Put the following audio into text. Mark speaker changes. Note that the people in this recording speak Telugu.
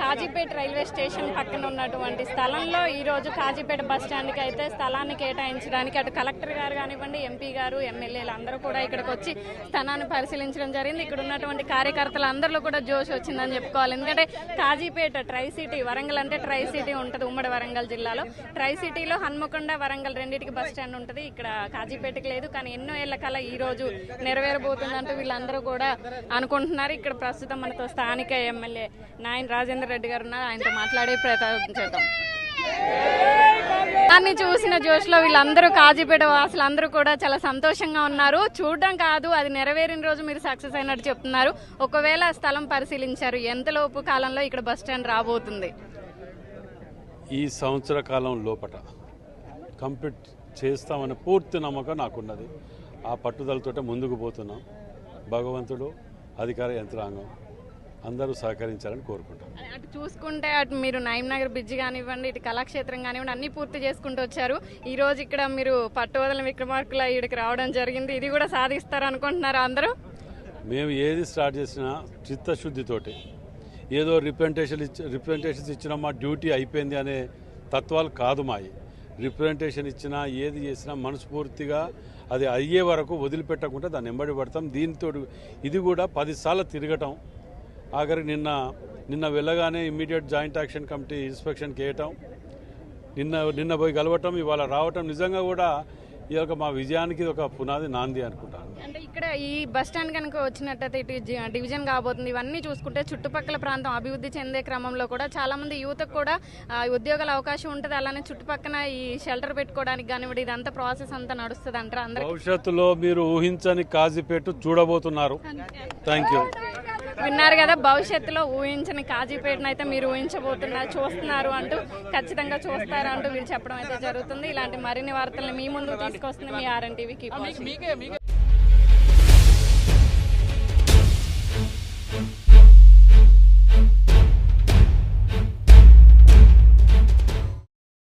Speaker 1: కాజీపేట రైల్వే స్టేషన్ పక్కన ఉన్నటువంటి స్థలంలో ఈ రోజు కాజీపేట బస్ స్టాండ్కి అయితే స్థలాన్ని కేటాయించడానికి అటు కలెక్టర్ గారు కానివ్వండి ఎంపీ గారు ఎమ్మెల్యేలు అందరూ కూడా ఇక్కడికి వచ్చి స్థలాన్ని పరిశీలించడం జరిగింది. ఇక్కడ ఉన్నటువంటి కార్యకర్తలు అందరిలో కూడా జోష్ వచ్చిందని చెప్పుకోవాలి. ఎందుకంటే కాజీపేట ట్రై సిటీ వరంగల్ అంటే ట్రై సిటీ ఉంటుంది ఉమ్మడి వరంగల్ జిల్లాలో. ట్రై సిటీలో హన్మకొండ వరంగల్ రెండింటికి బస్ స్టాండ్ ఉంటుంది. ఇక్కడ కాజీపేటకి లేదు కానీ ఎన్నో ఏళ్ళ కల ఈ రోజు నెరవేరబోతుందంటూ వీళ్ళందరూ కూడా అనుకుంటున్నారు. ఇక్కడ ప్రస్తుతం మనతో స్థానిక ఎమ్మెల్యే నాయన్ రాజేంద్ర రెడ్డి గారు ఉన్నారు ఆయనతో మాట్లాడే ప్రయత్నం చేద్దాం. దాన్ని చూసిన జోష్లో వీళ్ళందరూ కాజీపేట వాసులు అందరూ కూడా చాలా సంతోషంగా ఉన్నారు. చూడడం కాదు అది నెరవేరిన రోజు మీరు సక్సెస్ అయినట్టు చెప్తున్నారు. ఒకవేళ స్థలం పరిశీలించారు ఎంతలోపు కాలంలో ఇక్కడ బస్ స్టాండ్ రాబోతుంది?
Speaker 2: ఈ సంవత్సర కాలం లోపట కంప్లీట్ చేస్తామనే పూర్తి నమ్మకం నాకున్నది. ఆ పట్టుదలతోటే ముందుకు పోతున్నాం. భగవంతుడు అధికార యంత్రాంగం. అందరూ సహకరించాలని కోరుకుంటాం
Speaker 1: అటు చూసుకుంటే అటు మీరు నగర్ బ్రిడ్జ్ కానివ్వండి ఇటు కళాక్షేత్రం కానివ్వండి అన్ని పూర్తి చేసుకుంటూ వచ్చారు. ఈ రోజు ఇక్కడ మీరు పట్టువదల విక్రమార్కుల ఇక్కడికి రావడం జరిగింది. ఇది కూడా సాధిస్తారు అనుకుంటున్నారు అందరూ?
Speaker 2: మేము ఏది స్టార్ట్ చేసినా చిత్తశుద్ధితోటి. ఏదో రిప్రజెంటేషన్ ఇచ్చి రిప్రజెంటేషన్స్ ఇచ్చినా మా డ్యూటీ అయిపోయింది అనే తత్వాలు కాదు మాయి. రిప్రజెంటేషన్ ఇచ్చినా ఏది చేసినా మనస్ఫూర్తిగా అది అయ్యే వరకు వదిలిపెట్టకుండా దాన్ని ఎంబడి పడతాం. దీంతో ఇది కూడా పదిసార్లు తిరగటం ఆఖరికి నిన్న నిన్న వెళ్ళగానే ఇమ్మీడియట్ జాయింట్ యాక్షన్ కమిటీ ఇన్స్పెక్షన్కి వేయటం నిన్న నిన్న పోయి కలవటం ఇవాళ రావటం. నిజంగా కూడా ఈ యొక్క మా విజయానికి ఒక పునాది నాంది అనుకుంటాను.
Speaker 1: అంటే ఇక్కడ ఈ బస్ స్టాండ్ కనుక వచ్చినట్టయితే ఇటు డివిజన్ కాబోతుంది. ఇవన్నీ చూసుకుంటే చుట్టుపక్కల ప్రాంతం అభివృద్ధి చెందే క్రమంలో కూడా చాలా మంది యువతకు కూడా ఆ, ఉద్యోగాల అవకాశం ఉంటుంది. అలానే చుట్టుపక్కల ఈ షెల్టర్ పెట్టుకోవడానికి కానివ్వండి ఇదంతా ప్రాసెస్ అంతా నడుస్తుంది అంటారు అందరికి?
Speaker 2: భవిష్యత్తులో మీరు ఊహించని కాజీపేట చూడబోతున్నారు. థ్యాంక్ యూ
Speaker 1: విన్నారు కదా భవిష్యత్తులో ఊహించని కాజీపేటను అయితే మీరు ఊహించబోతున్నారు చూస్తున్నారు అంటూ ఖచ్చితంగా చూస్తారు అంటూ వీళ్ళు చెప్పడం అయితే జరుగుతుంది. ఇలాంటి మరిన్ని వార్తలను మీ ముందు తీసుకొస్తుంది మీ ఆర్ఎన్ టీవీ కీప్